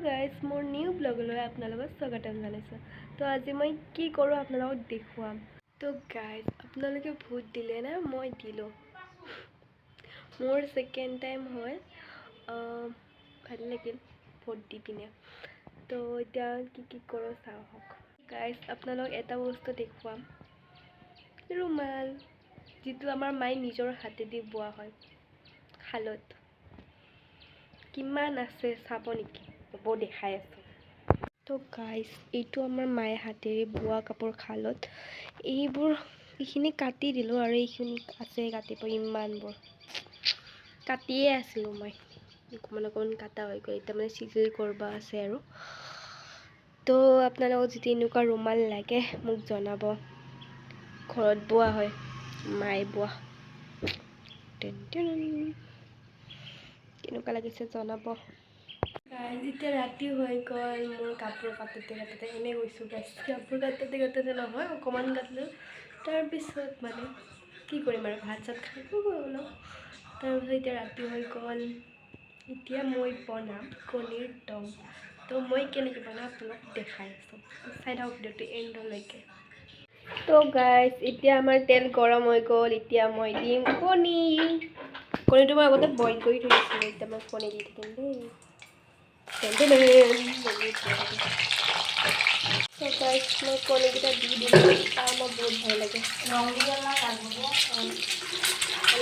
Guys মোৰ new ব্লগলৈ আপোনালোকক স্বাগতম জনাইছোঁ। তো আজি মই কি কৰোঁ আপোনালোকক দেখুৱাম। তো গাইজ আপোনালোকে ভোট দিলে না মই দিলোঁ। মোৰ ছেকেণ্ড টাইম হয় ভাল লাগিল ভোট দি পিনে। তো এতিয়া কি কি কৰোঁ চাওক। গাইজ আপোনালোক এটা বস্তু দেখুৱাম। ৰুমাল যিটো আমাৰ মায়ে নিজৰ হাতেদি বোৱা হয়। শালত। কিমান আছে চাব নেকি? হ'ব দেখাই আছোঁ। তো গাইজ এইটো আমাৰ মায়ে হাতেৰে বোৱা কাপোৰ শালত এইবোৰ এইখিনি কাটি দিলোঁ আৰু এইখিনি আছে কাটিব ইমানবোৰ। কাটিয়ে আছিলোঁ মই। অকণমান অকণমান কাটা হৈ গ'ল এতিয়া মানে চিজিল কৰিব আছে আৰু। তো আপোনালোকক যদি এনেকুৱা ৰুমাল লাগে মোক জনাব। ঘৰত বোৱা হয় মায়ে বোৱা। কেনেকুৱা লাগিছে জনাব। এতিয়া ৰাতি হৈ গ'ল মোৰ কাপোৰ কাটোতে কাটোতে এনেই গৈছোঁ গাইজ কাপোৰ কাটোতে কাটোতে নহয় অকণমান কাটিলোঁ। তাৰপিছত মানে কি কৰিম আৰু ভাত চাত খাই শুব অলপ। তাৰপিছত এতিয়া ৰাতি হৈ গ'ল। এতিয়া মই বনাম কণীৰ দম। তো মই কেনেকৈ বনাওঁ আপোনাক দেখাই আছোঁ। চাই থাকক ভিডিঅ'টো এণ্ডলৈকে। তো গাইজ এতিয়া আমাৰ তেল গৰম হৈ গ'ল এতিয়া মই দিম কণী। কণীটো মই আগতে বইল কৰি থৈ এতিয়া মই কণী দি থাকিম দেই। কলেজটা দিয়ে দিল আর বহুত ভালো লাগে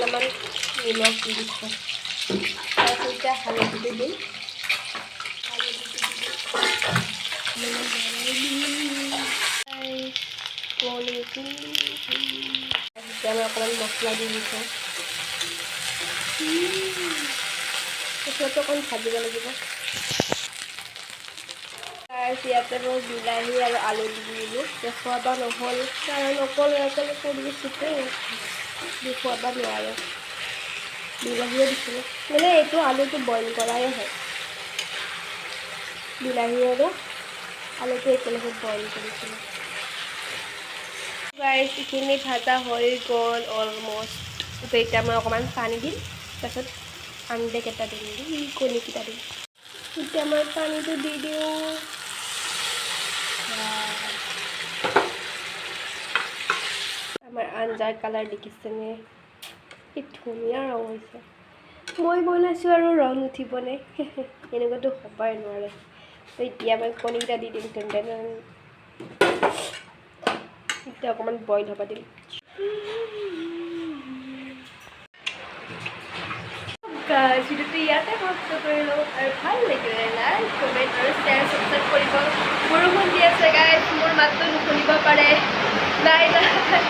আমার নিমক দিয়ে দিচ্ছে তারপরটা হালো দিতে দিই আমি আপনার মশলা দিয়ে দিচ্ছি অকন কোন ভাজিব লাগিব গাইজ ইয়াতে মই বিলাহী আৰু আলু দি দিলোঁ। দেখুৱাব নহ'ল। কাৰণ অকলে অকলে কৰি আছোঁতো দেখুৱাব নোৱাৰোঁ। বিলাহীও দিছিলোঁ। মানে এইটো আলুটো বইল কৰাই হয়। বিলাহী আৰু আলুটো একেলগে বইল কৰিছিলোঁ। এইখিনি ভাজা হৈ গ'ল অলমষ্ট এতিয়া মই অকণমান পানী দিম। তাৰপিছত আঞ্জাকেইটা দিম। কণীকেইটা দিম। এতিয়া মই পানীটো দি দিওঁ আমাৰ আঞ্জাৰ কালাৰ দেখিছেনে কি ধুনীয়া ৰং হৈছে মই বনাইছোঁ আৰু ৰং উঠিবনে এনেকুৱাতো হ'বই নোৱাৰে এতিয়া মই কণীকেইটা দি দিম তেন তেন এতিয়া অকণমান বইল হ'ব দিম ভিডিঅ'টো ইয়াতে সমাপ্ত কৰিলোঁ আৰু ভাল লাগিলে লাইক কমেণ্ট আৰু শ্বেয়াৰ ছাবস্ক্ৰাইব কৰিব বৰষুণ দি আছে গাইজ মোৰ মাতটো নুশুনিব পাৰে বাই বাই